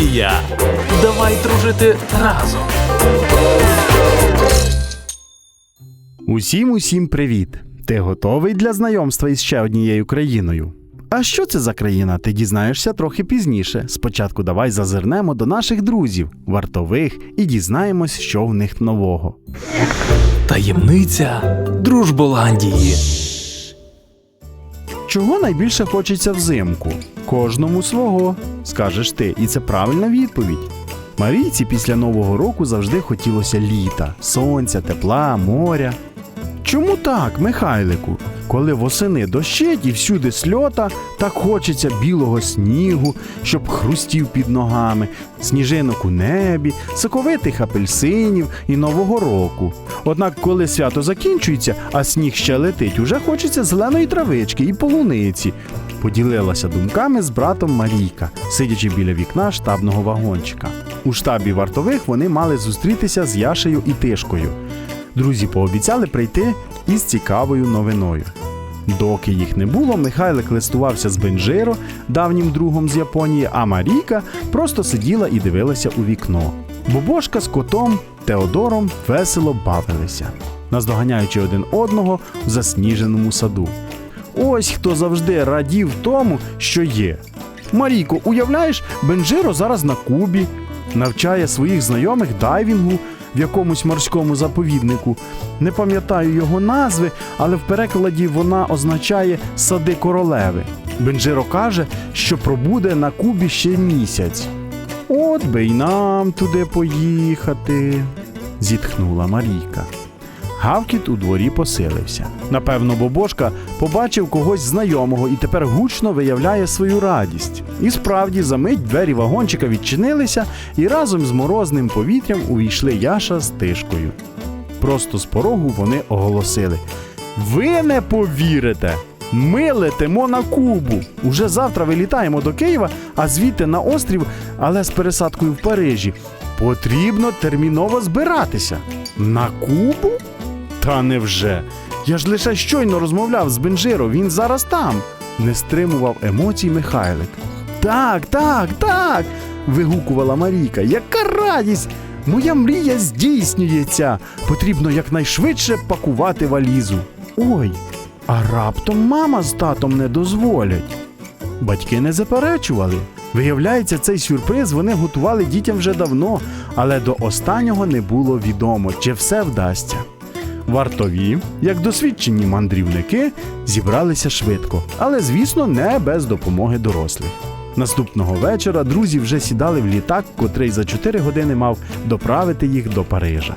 Голландія. Давай дружити разом. Усім усім привіт! Ти готовий для знайомства із ще однією країною? А що це за країна? Ти дізнаєшся трохи пізніше. Спочатку давай зазирнемо до наших друзів, вартових, і дізнаємось, що в них нового. Таємниця Дружболандії. Чого найбільше хочеться взимку? Кожному свого, скажеш ти, і це правильна відповідь. Марійці після Нового року завжди хотілося літа, сонця, тепла, моря. Чому так, Михайлику? Коли восени дощить і всюди сльота, так хочеться білого снігу, щоб хрустів під ногами, сніжинок у небі, соковитих апельсинів і Нового року. Однак, коли свято закінчується, а сніг ще летить, уже хочеться зеленої травички і полуниці. Поділилася думками з братом Марійка, сидячи біля вікна штабного вагончика. У штабі вартових вони мали зустрітися з Яшею і Тишкою. Друзі пообіцяли прийти із цікавою новиною. Доки їх не було, Михайлик листувався з Бенджиро, давнім другом з Японії, а Марійка просто сиділа і дивилася у вікно. Бобошка з котом Теодором весело бавилися, наздоганяючи один одного в засніженому саду. Ось хто завжди радів тому, що є. Марійко, уявляєш, Бенджиро зараз на Кубі, навчає своїх знайомих дайвінгу в якомусь морському заповіднику. Не пам'ятаю його назви, але в перекладі вона означає сади королеви. Бенджиро каже, що пробуде на Кубі ще місяць. От би й нам туди поїхати, зітхнула Марійка. Гавкіт у дворі посилився. Напевно, Бобошка побачив когось знайомого і тепер гучно виявляє свою радість. І справді, за мить двері вагончика відчинилися, і разом з морозним повітрям увійшли Яша з тишкою. Просто з порогу вони оголосили: Ви не повірите! Ми летимо на Кубу. Уже завтра вилітаємо до Києва, а звідти на острів, але з пересадкою в Парижі. Потрібно терміново збиратися. На Кубу? Та невже? Я ж лише щойно розмовляв з Бенжиро, він зараз там. Не стримував емоцій Михайлик. Так, так, так. вигукувала Марійка. Яка радість! Моя мрія здійснюється. Потрібно якнайшвидше пакувати валізу. Ой, а раптом мама з татом не дозволять. Батьки не заперечували. Виявляється, цей сюрприз вони готували дітям вже давно, але до останнього не було відомо, чи все вдасться. Вартові, як досвідчені мандрівники, зібралися швидко, але, звісно, не без допомоги дорослих. Наступного вечора друзі вже сідали в літак, котрий за 4 години мав доправити їх до Парижа.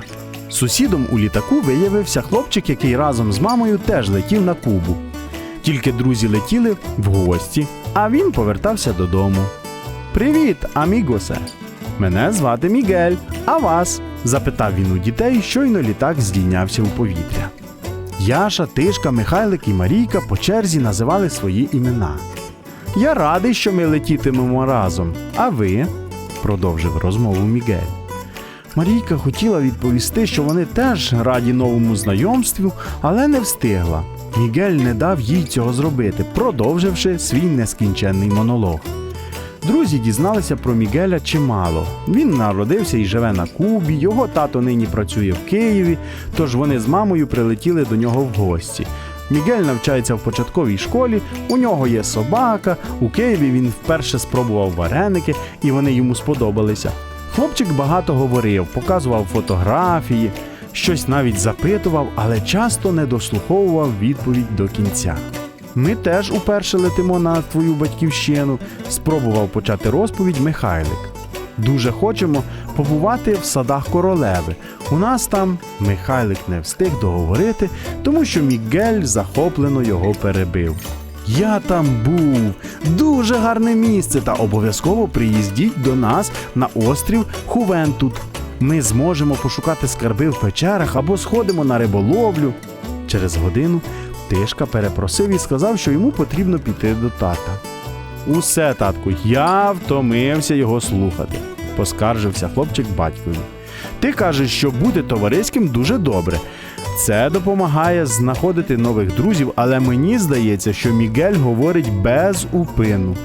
Сусідом у літаку виявився хлопчик, який разом з мамою теж летів на Кубу. Тільки друзі летіли в гості, а він повертався додому. Привіт, амігосе! Мене звати Мігель, а вас? Запитав він у дітей, щойно літак здійнявся у повітря. Яша, Тишка, Михайлик і Марійка по черзі називали свої імена. Я радий, що ми летітимемо разом. А ви? продовжив розмову Мігель. Марійка хотіла відповісти, що вони теж раді новому знайомству, але не встигла. Мігель не дав їй цього зробити, продовживши свій нескінченний монолог. Друзі дізналися про Мігеля чимало. Він народився і живе на Кубі, його тато нині працює в Києві, тож вони з мамою прилетіли до нього в гості. Мігель навчається в початковій школі, у нього є собака, у Києві він вперше спробував вареники, і вони йому сподобалися. Хлопчик багато говорив, показував фотографії, щось навіть запитував, але часто не дослуховував відповідь до кінця. Ми теж уперше летимо на твою батьківщину, спробував почати розповідь Михайлик. Дуже хочемо побувати в садах королеви. У нас там Михайлик не встиг договорити, тому що Мігель захоплено його перебив. Я там був, дуже гарне місце, та обов'язково приїздіть до нас на острів Хувентут. Ми зможемо пошукати скарби в печерах або сходимо на риболовлю. Через годину Тишка перепросив і сказав, що йому потрібно піти до тата. Усе, татку, я втомився його слухати, поскаржився хлопчик батькові. Ти кажеш, що бути товариським дуже добре. Це допомагає знаходити нових друзів, але мені здається, що Мігель говорить без упину.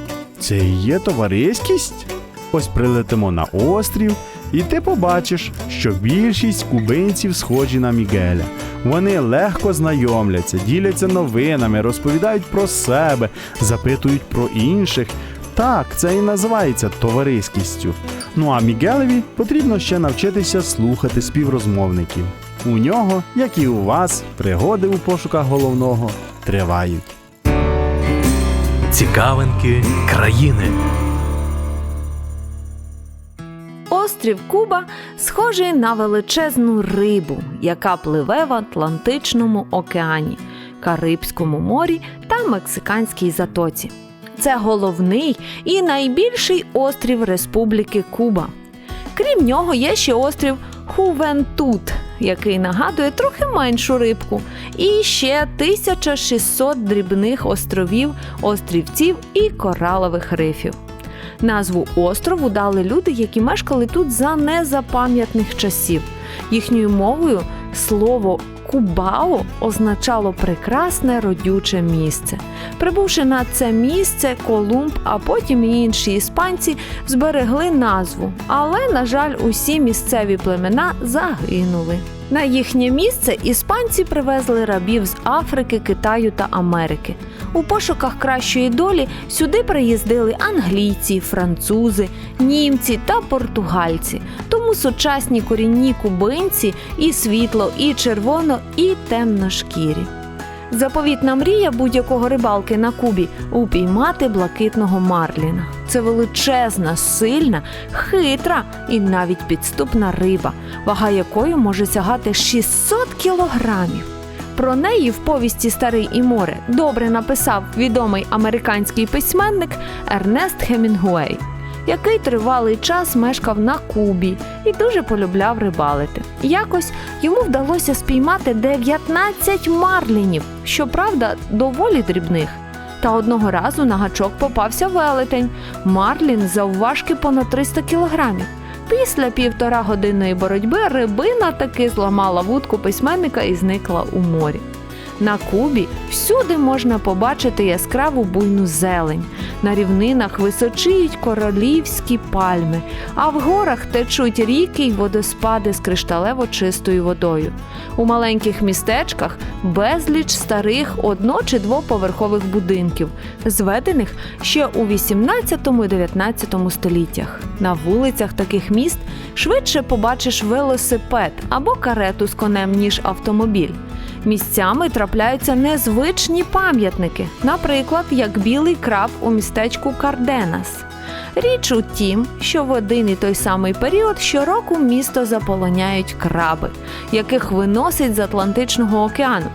Це і є товариськість? Ось прилетимо на острів, і ти побачиш, що більшість кубинців схожі на Мігеля. Вони легко знайомляться, діляться новинами, розповідають про себе, запитують про інших. Так, це і називається товариськістю. Ну а Мігелеві потрібно ще навчитися слухати співрозмовників. У нього, як і у вас, пригоди у пошуках головного тривають. Цікавинки країни. Острів Куба схожий на величезну рибу, яка пливе в Атлантичному океані, Карибському морі та Мексиканській затоці. Це головний і найбільший острів Республіки Куба. Крім нього, є ще острів Хувентут, який нагадує трохи меншу рибку, і ще 1600 дрібних островів, острівців і коралових рифів. Назву острову дали люди, які мешкали тут за незапам'ятних часів. Їхньою мовою слово Кубао означало прекрасне родюче місце. Прибувши на це місце, Колумб, а потім і інші іспанці зберегли назву, але, на жаль, усі місцеві племена загинули. На їхнє місце іспанці привезли рабів з Африки, Китаю та Америки. У пошуках кращої долі сюди приїздили англійці, французи, німці та португальці. Тому сучасні корінні кубинці і світло, і червоно, і темношкірі. Заповітна мрія будь-якого рибалки на Кубі упіймати блакитного марліна. Це величезна, сильна, хитра і навіть підступна риба, вага якої може сягати 600 кілограмів. Про неї в повісті Старий і море добре написав відомий американський письменник Ернест Хемінгуей, який тривалий час мешкав на Кубі і дуже полюбляв рибалити. Якось йому вдалося спіймати 19 марлінів, щоправда, доволі дрібних. Та одного разу на гачок попався велетень. Марлін завважки понад 300 кілограмів. Після півтора годинної боротьби рибина таки зламала вудку письменника і зникла у морі. На Кубі всюди можна побачити яскраву буйну зелень. На рівнинах височіють королівські пальми, а в горах течуть ріки й водоспади з кришталево чистою водою. У маленьких містечках безліч старих одно- чи двоповерхових будинків, зведених ще у 18-19 століттях. На вулицях таких міст швидше побачиш велосипед або карету з конем, ніж автомобіль. Місцями трапляються незвичні пам'ятники, наприклад, як білий краб у містечку Карденас. Річ у тім, що в один і той самий період щороку місто заполоняють краби, яких виносять з Атлантичного океану.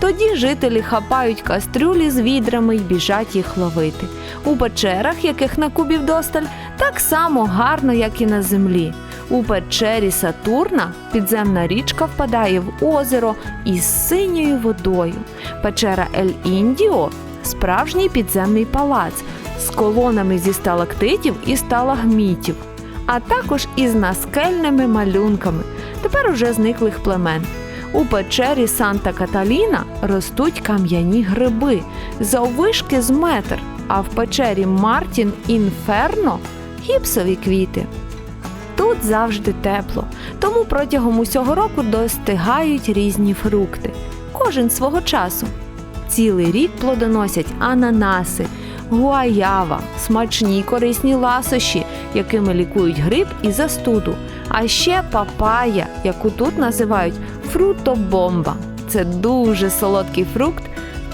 Тоді жителі хапають кастрюлі з відрами й біжать їх ловити. У печерах, яких на Кубі вдосталь, так само гарно, як і на землі. У печері Сатурна підземна річка впадає в озеро із синьою водою. Печера Ель Індіо справжній підземний палац з колонами зі сталактитів і сталагмітів, а також із наскельними малюнками, тепер уже зниклих племен. У печері Санта Каталіна ростуть кам'яні гриби заввишки з метр, а в печері Мартін Інферно гіпсові квіти. Тут завжди тепло, тому протягом усього року достигають різні фрукти, кожен свого часу. Цілий рік плодоносять ананаси, гуаява, смачні й корисні ласощі, якими лікують грип і застуду, а ще папая, яку тут називають фрутобомба. Це дуже солодкий фрукт,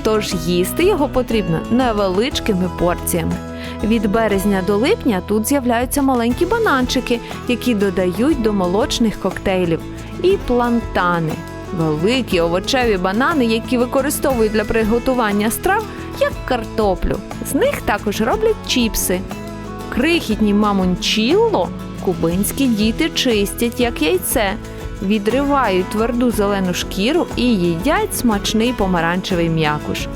тож їсти його потрібно невеличкими порціями. Від березня до липня тут з'являються маленькі бананчики, які додають до молочних коктейлів, і плантани великі овочеві банани, які використовують для приготування страв, як картоплю. З них також роблять чіпси. Крихітні мамончілло кубинські діти чистять як яйце, відривають тверду зелену шкіру і їдять смачний помаранчевий м'якуш.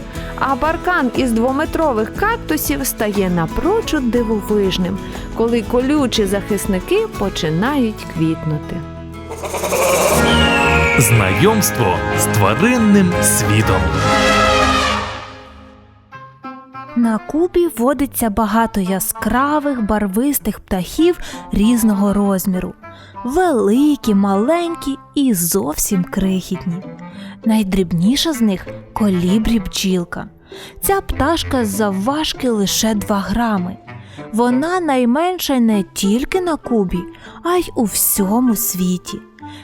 А баркан із двометрових кактусів стає напрочуд дивовижним, коли колючі захисники починають квітнути. Знайомство з тваринним світом. На Кубі водиться багато яскравих барвистих птахів різного розміру. Великі, маленькі і зовсім крихітні. Найдрібніша з них колібрі бджілка. Ця пташка завважки лише 2 грами. Вона найменша не тільки на Кубі, а й у всьому світі.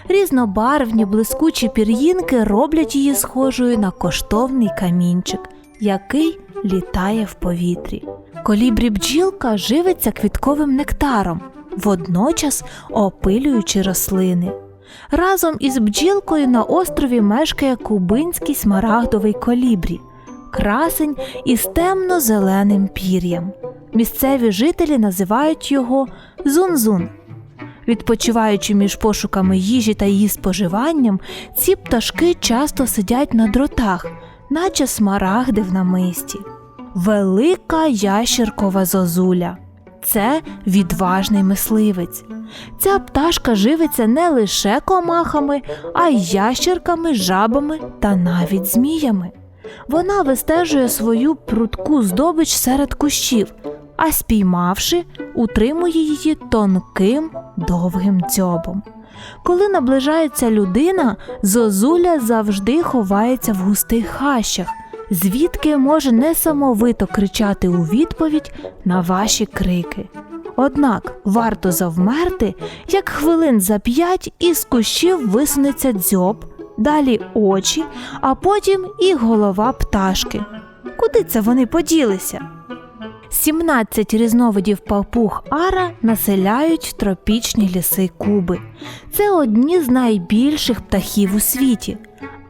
Різнобарвні блискучі пір'їнки роблять її схожою на коштовний камінчик, який літає в повітрі. Колібрі бджілка живиться квітковим нектаром, водночас опилюючи рослини. Разом із бджілкою на острові мешкає кубинський смарагдовий колібрі, красень із темно-зеленим пір'ям. Місцеві жителі називають його зунзун. Відпочиваючи між пошуками їжі та її споживанням, ці пташки часто сидять на дротах, наче смарагди в намисті. Велика ящеркова зозуля це відважний мисливець. Ця пташка живиться не лише комахами, а й ящерками, жабами та навіть зміями. Вона вистежує свою прудку здобич серед кущів, а спіймавши, утримує її тонким довгим дзьобом. Коли наближається людина, зозуля завжди ховається в густих хащах, звідки може несамовито кричати у відповідь на ваші крики. Однак варто завмерти, як хвилин за п'ять із кущів висунеться дзьоб, далі очі, а потім і голова пташки. Куди це вони поділися? 17 різновидів папуг ара населяють тропічні ліси Куби. Це одні з найбільших птахів у світі.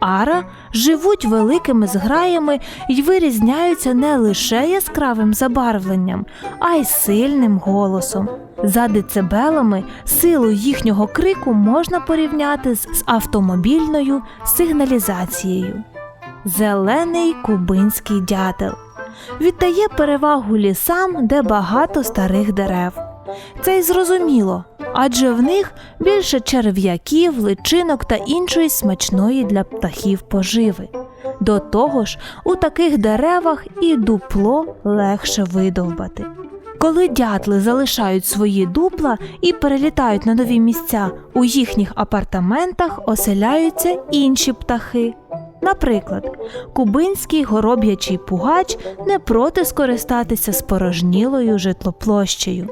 Ара живуть великими зграями і вирізняються не лише яскравим забарвленням, а й сильним голосом. За децибелами силу їхнього крику можна порівняти з автомобільною сигналізацією. Зелений кубинський дятел віддає перевагу лісам, де багато старих дерев. Це й зрозуміло, адже в них більше черв'яків, личинок та іншої смачної для птахів поживи. До того ж, у таких деревах і дупло легше видовбати. Коли дятли залишають свої дупла і перелітають на нові місця, у їхніх апартаментах оселяються інші птахи. Наприклад, кубинський гороб'ячий пугач не проти скористатися спорожнілою житлоплощею.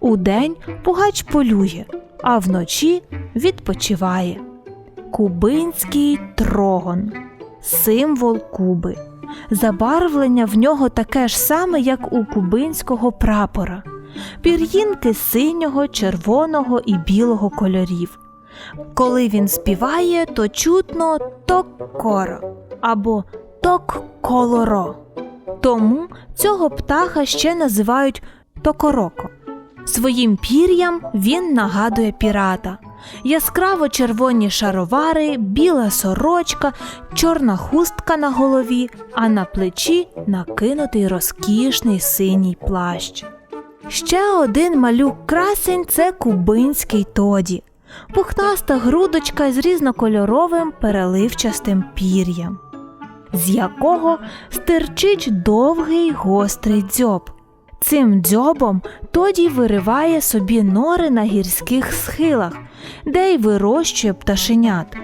Удень пугач полює, а вночі відпочиває. Кубинський трогон символ Куби. Забарвлення в нього таке ж саме, як у кубинського прапора. Пір'їнки синього, червоного і білого кольорів. Коли він співає, то чутно ток-коро або ток-колоро. Тому цього птаха ще називають токороко. Своїм пір'ям він нагадує пірата. Яскраво червоні шаровари, біла сорочка, чорна хустка на голові, а на плечі накинутий розкішний синій плащ. Ще один малюк красень це кубинський тоді, пухнаста грудочка з різнокольоровим переливчастим пір'ям, з якого стирчить довгий гострий дзьоб. Цим дзьобом тоді вириває собі нори на гірських схилах, де й вирощує пташенят.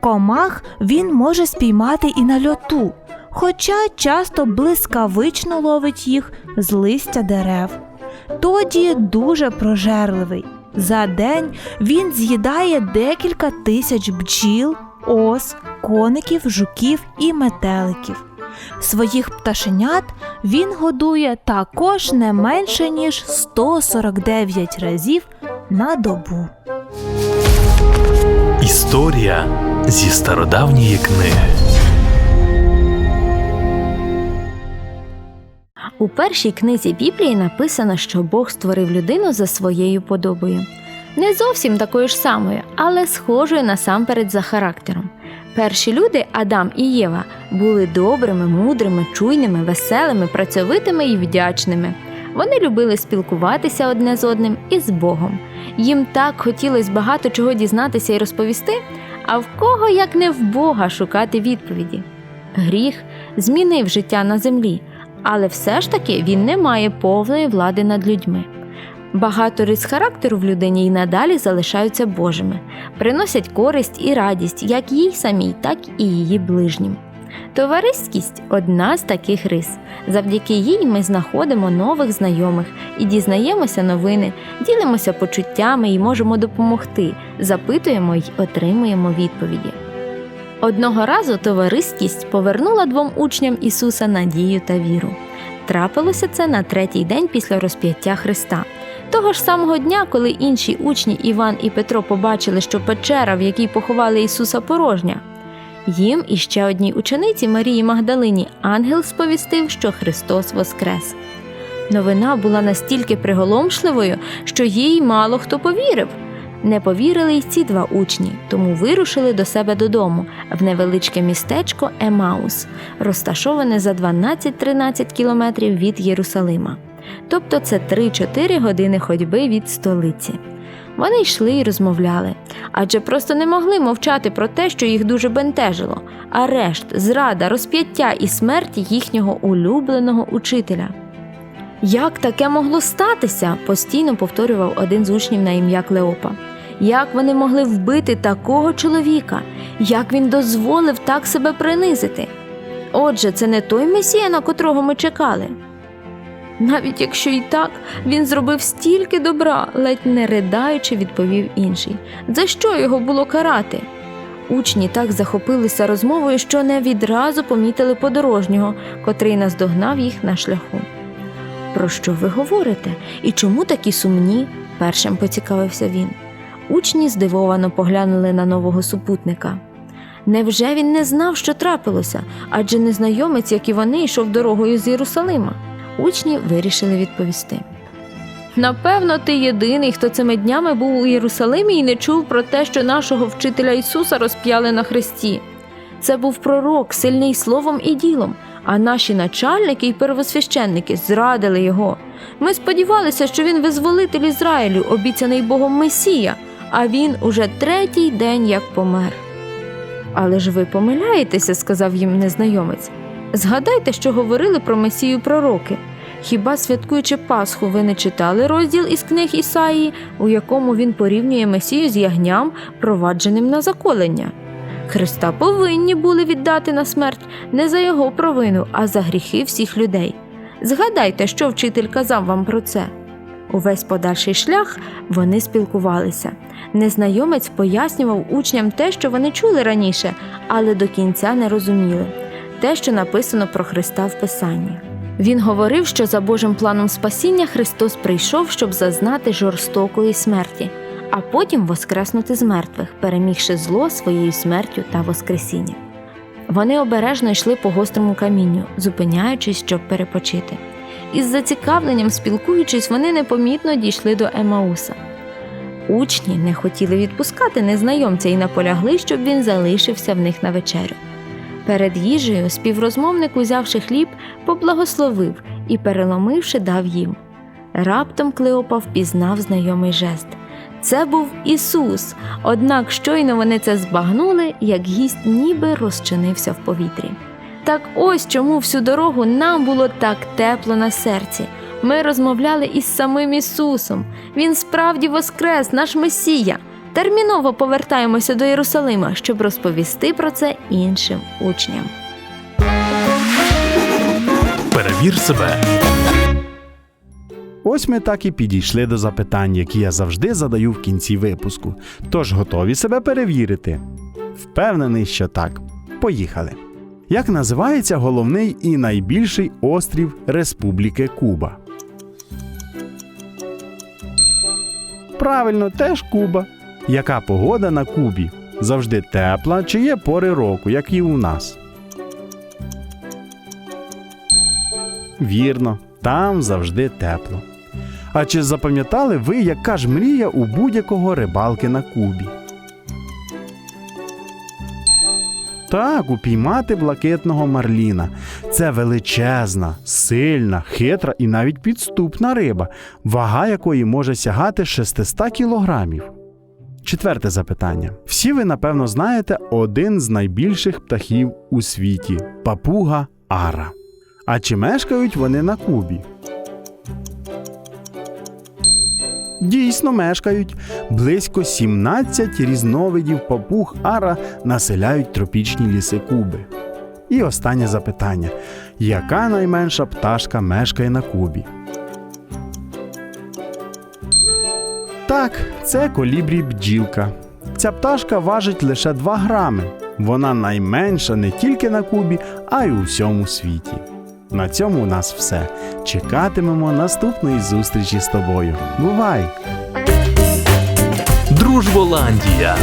Комах він може спіймати і на льоту, хоча часто блискавично ловить їх з листя дерев. Тоді дуже прожерливий. За день він з'їдає декілька тисяч бджіл, ос, коників, жуків і метеликів. Своїх пташенят він годує також не менше ніж 149 разів на добу. Історія зі стародавньої книги. У першій книзі Біблії написано, що Бог створив людину за своєю подобою. Не зовсім такою ж самою, але схожою насамперед за характером. Перші люди, Адам і Єва, були добрими, мудрими, чуйними, веселими, працьовитими і вдячними. Вони любили спілкуватися одне з одним і з Богом. Їм так хотілося багато чого дізнатися і розповісти, а в кого, як не в Бога, шукати відповіді. Гріх змінив життя на землі, Але все ж таки він не має повної влади над людьми. Багато рис характеру в людині і надалі залишаються Божими, приносять користь і радість як їй самій, так і її ближнім. Товариськість одна з таких рис. Завдяки їй ми знаходимо нових знайомих і дізнаємося новини, ділимося почуттями і можемо допомогти, запитуємо й отримуємо відповіді. Одного разу товариськість повернула двом учням Ісуса надію та віру. Трапилося це на третій день після розп'яття Христа. Того ж самого дня, коли інші учні Іван і Петро побачили, що печера, в якій поховали Ісуса, порожня. Їм і ще одній учениці Марії Магдалині ангел сповістив, що Христос воскрес. Новина була настільки приголомшливою, що їй мало хто повірив. Не повірили й ці два учні, тому вирушили до себе додому в невеличке містечко Емаус, розташоване за 12-13 кілометрів від Єрусалима. Тобто це 3-4 години ходьби від столиці. Вони йшли і розмовляли, адже просто не могли мовчати про те, що їх дуже бентежило арешт, зрада, розп'яття і смерть їхнього улюбленого учителя. Як таке могло статися? постійно повторював один з учнів на ім'я Клеопа. Як вони могли вбити такого чоловіка? Як він дозволив так себе принизити? Отже, це не той месія, на котрого ми чекали. Навіть якщо і так, він зробив стільки добра, ледь не ридаючи, відповів інший. За що його було карати? Учні так захопилися розмовою, що не відразу помітили подорожнього, котрий наздогнав їх на шляху. Про що ви говорите? І чому такі сумні? першим поцікавився він. Учні здивовано поглянули на нового супутника. Невже він не знав, що трапилося, адже незнайомець, як і вони, йшов дорогою з Єрусалима? Учні вирішили відповісти. Напевно, ти єдиний, хто цими днями був у Єрусалимі і не чув про те, що нашого вчителя Ісуса розп'яли на хресті. Це був пророк, сильний словом і ділом, а наші начальники і первосвященники зрадили його. Ми сподівалися, що він визволитель Ізраїлю, обіцяний Богом Месія, а він уже третій день як помер. Але ж ви помиляєтеся, сказав їм незнайомець. Згадайте, що говорили про Месію пророки. Хіба святкуючи Пасху, ви не читали розділ із книг Ісаїї, у якому він порівнює Месію з ягням, провадженим на заколення? Христа повинні були віддати на смерть не за його провину, а за гріхи всіх людей. Згадайте, що вчитель казав вам про це. Увесь подальший шлях вони спілкувалися. Незнайомець пояснював учням те, що вони чули раніше, але до кінця не розуміли те, що написано про Христа в Писанні. Він говорив, що за Божим планом спасіння Христос прийшов, щоб зазнати жорстокої смерті, а потім воскреснути з мертвих, перемігши зло своєю смертю та воскресінням. Вони обережно йшли по гострому камінню, зупиняючись, щоб перепочити. Із зацікавленням спілкуючись, вони непомітно дійшли до Емауса. Учні не хотіли відпускати незнайомця і наполягли, щоб він залишився в них на вечерю. Перед їжею співрозмовник, узявши хліб, поблагословив і, переломивши, дав їм. Раптом Клеопа впізнав знайомий жест. Це був Ісус, однак щойно вони це збагнули, як гість ніби розчинився в повітрі. Так ось чому всю дорогу нам було так тепло на серці. Ми розмовляли із самим Ісусом. Він справді воскрес, наш Месія. Терміново повертаємося до Єрусалима, щоб розповісти про це іншим учням. Перевір себе. Ось ми так і підійшли до запитань, які я завжди задаю в кінці випуску. Тож готові себе перевірити? Впевнений, що так. Поїхали. Як називається головний і найбільший острів Республіки Куба? Правильно, теж Куба. Яка погода на Кубі? Завжди тепла чи є пори року, як і у нас? Вірно, там завжди тепло. А чи запам'ятали ви, яка ж мрія у будь-якого рибалки на Кубі? Так, упіймати блакитного марліна. Це величезна, сильна, хитра і навіть підступна риба, вага якої може сягати 600 кілограмів. Четверте запитання. Всі ви, напевно, знаєте один з найбільших птахів у світі папуга Ара. А чи мешкають вони на Кубі? Дійсно мешкають. Близько 17 різновидів папуг ара населяють тропічні ліси Куби. І останнє запитання: яка найменша пташка мешкає на Кубі? Так, це колібрі бджілка. Ця пташка важить лише 2 грами. Вона найменша не тільки на Кубі, а й у всьому світі. На цьому у нас все. Чекатимемо наступної зустрічі з тобою. Бувай! Дружболандія.